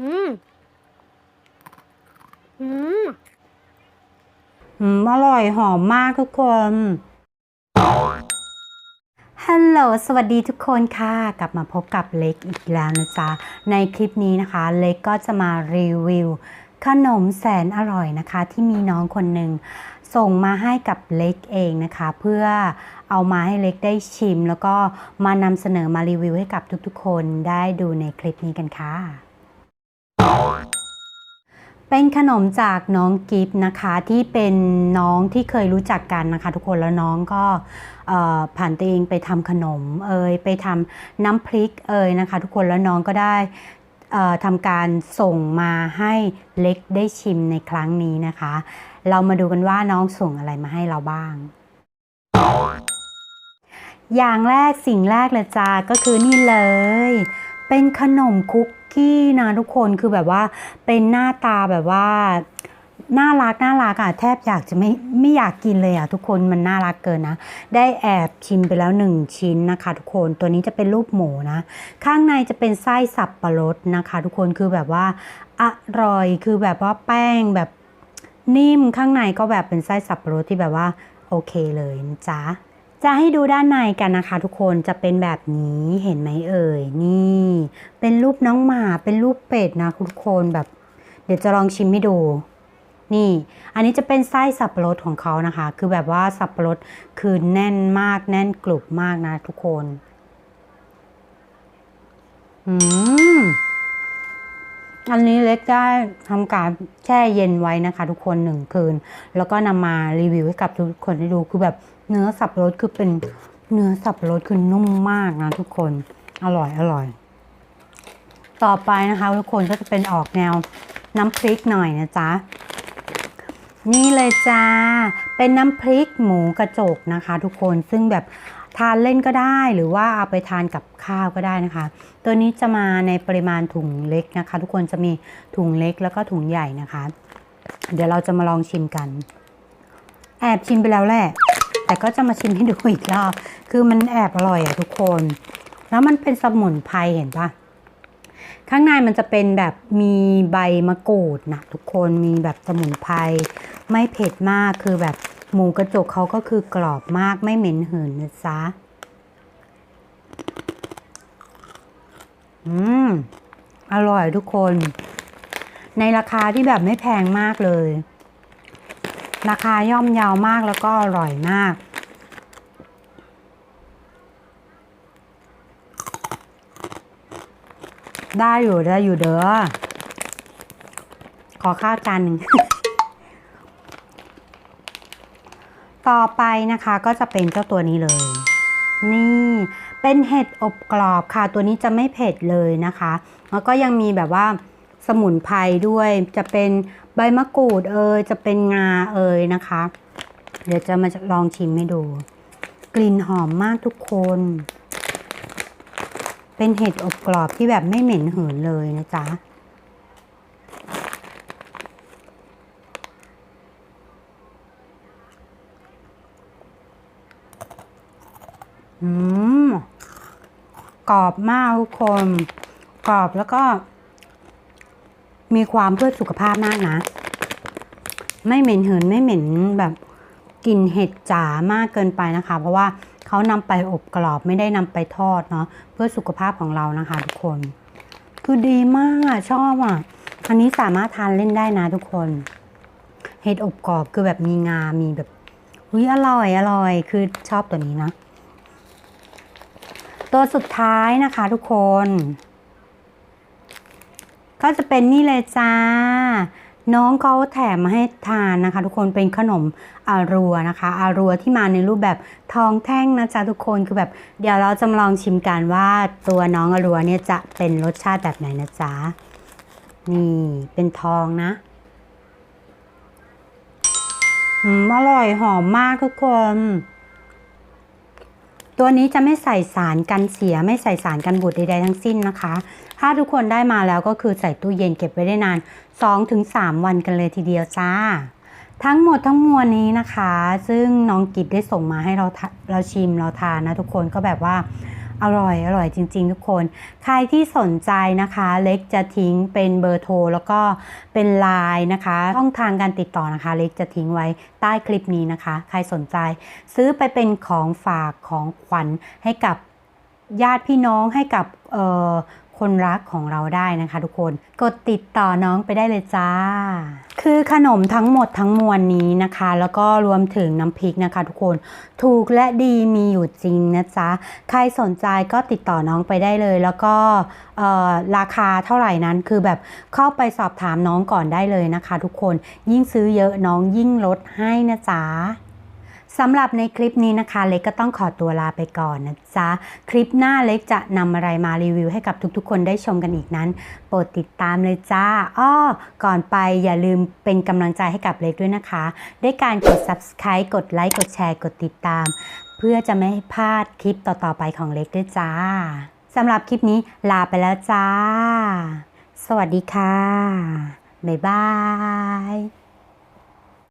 อืม อืม อืม อร่อยหอมมากทุกคน ฮัลโหล สวัสดีทุกคนค่ะ กลับมาพบกับเล็กอีกแล้วนะจ๊ะ ในคลิปนี้นะคะ เล็กก็จะมารีวิว ขนมแสนอร่อยนะคะ ที่มีน้องคนหนึ่งส่งมาให้กับเล็กเองนะคะ เพื่อเอามาให้เล็กได้ชิม แล้วก็มานำเสนอมารีวิวให้กับทุกๆ คนได้ดูในคลิปนี้กันค่ะ เป็นขนมจากน้องกิฟต์นะคะที่เป็นน้องที่เคยรู้จักกันนะคะ ทุกคนแล้วน้องก็ผ่านตัวเองไปทำขนมเอยไปทำน้ำพริกเอยนะคะ ทุกคนแล้วน้องก็ได้ทำการส่งมาให้เล็กได้ชิมในครั้งนี้นะคะ เรามาดูกันว่าน้องส่งอะไรมาให้เราบ้าง อย่างแรกสิ่งแรกเลยจ้าก็คือนี่เลย เป็นขนมคุก กี้นะทุกคนคือแบบว่าเป็นหน้าตาแบบว่าน่ารักน่ารักอะแทบอยากจะไม่ไม่อยากกินเลยอะทุกคนมันน่ารักเกินนะ ได้แอบชิมไปแล้วหนึ่งชิ้นนะคะ ทุกคนตัวนี้จะเป็นรูปหมูนะ ข้างในจะเป็นไส้สับปะรดนะคะ ทุกคนคือแบบว่าอร่อยคือแบบว่าแป้งแบบนิ่มข้างในก็แบบเป็นไส้สับปะรดที่แบบว่าโอเคเลยนะจ๊ะ จะให้ดูด้านในกันนะคะทุกคนจะเป็นแบบนี้เห็นไหมเอ่ยนี่ เป็นรูปน้องหมาเป็นรูปเป็ดนะทุกคนแบบ เดี๋ยวจะลองชิมให้ดู นี่ อันนี้จะเป็นไส้สับปะรดของเขานะคะ คือแบบว่าสับปะรดคือแน่นมากแน่นกรุบมากนะทุกคน อืม อันนี้เล็กได้ทำการแช่เย็นไว้นะคะ ทุกคนหนึ่งคืน แล้วก็นำมารีวิวให้กับทุกคนได้ดูคือแบบเนื้อสับรดคือเป็นเนื้อสับรดคือนุ่มมากนะทุกคนอร่อยอร่อย ต่อไปนะคะทุกคนก็จะเป็นออกแนวน้ำพริกหน่อยนะจ๊ะนี่เลยจ้า เป็นน้ำพริกหมูกระจกนะคะ ทุกคนซึ่งแบบ ทานเล่นก็ได้หรือว่าเอาไปทานกับข้าวก็ได้นะคะ ตัวนี้จะมาในปริมาณถุงเล็กนะคะ ทุกคนจะมีถุงเล็กแล้วก็ถุงใหญ่นะคะ เดี๋ยวเราจะมาลองชิมกัน แอบชิมไปแล้วแหละ แต่ก็จะมาชิมให้ดูอีกรอบคือมันแอบอร่อยอะทุกคน แล้วมันเป็นสมุนไพรเห็นปะข้างในมันจะเป็นแบบมีใบมะกรูดนะทุกคนมีแบบสมุนไพรไม่เผ็ดมากคือแบบ หมูกระจกเขาก็คือกรอบมากไม่เหม็นหืนนะจ๊ะ อืม อร่อยทุกคน ในราคาที่แบบไม่แพงมากเลย ราคาย่อมเยาวมากแล้วก็อร่อยมากได้อยู่ได้อยู่เด้อ ขอข้าวจานหนึ่ง ต่อไปนะคะก็จะเป็นเจ้าตัวนี้เลย นี่เป็นเห็ดอบกรอบค่ะ ตัวนี้จะไม่เผ็ดเลยนะคะ แล้วก็ยังมีแบบว่าสมุนไพรด้วย จะเป็นใบมะกรูดเอยจะเป็นงาเอยนะคะ เดี๋ยวจะมาลองชิมให้ดู กลิ่นหอมมากทุกคน เป็นเห็ดอบกรอบที่แบบไม่เหม็นหืนเลยนะจ๊ะ อืมกรอบมากทุกคนกรอบแล้วก็ มีความเพื่อสุขภาพมากนะ ไม่เหม็นหืนไม่เหม็นแบบกลิ่นเห็ดจ๋ามากเกินไปนะคะ เพราะว่าเขานำไปอบกรอบไม่ได้นำไปทอดเนาะเพื่อสุขภาพของเรานะคะทุกคน คือดีมากอะชอบอะ อันนี้สามารถทานเล่นได้นะทุกคน เห็ดอบกรอบคือแบบมีงา มีแบบอุ้ยอร่อยอร่อย คือชอบตัวนี้นะ ตัวสุดท้ายนะคะทุกคน ก็จะเป็นนี่เลยจ้า น้องเขาแถมมาให้ทานนะคะ ทุกคนเป็นขนมอารัวนะคะ อารัวที่มาในรูปแบบทองแท่งนะจ๊ะทุกคนคือแบบเดี๋ยวเราจะลองชิมกันว่าตัวน้องอารัวเนี่ยจะเป็นรสชาติแบบไหนนะจ๊ะนี่เป็นทองนะอืมอร่อยหอมมากทุกคน ตัวนี้จะไม่ใส่สารกันเสีย ไม่ใส่สารกันบูดใดๆทั้งสิ้นนะคะ ถ้าทุกคนได้มาแล้วก็คือใส่ตู้เย็นเก็บไว้ได้นาน 2-3 วันกันเลยทีเดียวจ้า ทั้งหมดทั้งมวลนี้นะคะ ซึ่งน้องกิจได้ส่งมาให้เราทะเราชิมเราทานนะทุกคนก็แบบว่า อร่อยอร่อยจริง ๆ ทุกคน ใครที่สนใจนะคะ เล็กจะทิ้งเป็นเบอร์โทร แล้วก็เป็นไลน์นะคะช่องทางการติดต่อนะคะ เล็กจะทิ้งไว้ใต้คลิปนี้นะคะ ใครสนใจ ซื้อไปเป็นของฝากของขวัญให้กับญาติพี่น้องให้กับ คนรักของเราได้นะคะทุกคน กดติดต่อน้องไปได้เลยจ้า คือขนมทั้งหมดทั้งมวลนี้นะคะ แล้วก็รวมถึงน้ำพริกนะคะ ทุกคน ถูกและดีมีอยู่จริงนะจ๊ะ ใครสนใจก็ติดต่อน้องไปได้เลย แล้วก็ราคาเท่าไหร่นั้นคือแบบเข้าไปสอบถามน้องก่อนได้เลยนะคะ ทุกคน ยิ่งซื้อเยอะน้องยิ่งลดให้นะจ๊ะ สำหรับในคลิปนี้นะคะ เล็กก็ต้องขอตัวลาไปก่อนนะจ๊ะ คลิปหน้าเล็กจะนำอะไรมารีวิวให้กับทุกๆ คนได้ชมกันอีกนั้น โปรดติดตามเลยจ้าอ้อก่อนไปอย่าลืมเป็นกำลังใจให้กับเล็กด้วยนะคะ ด้วยการกด subscribe กดไลค์กดแชร์กดติดตาม เพื่อจะไม่ให้พลาดคลิปต่อๆไปของเล็กด้วยจ้าสำหรับคลิปนี้ลาไปแล้วจ้า สวัสดีค่ะบ๊ายบาย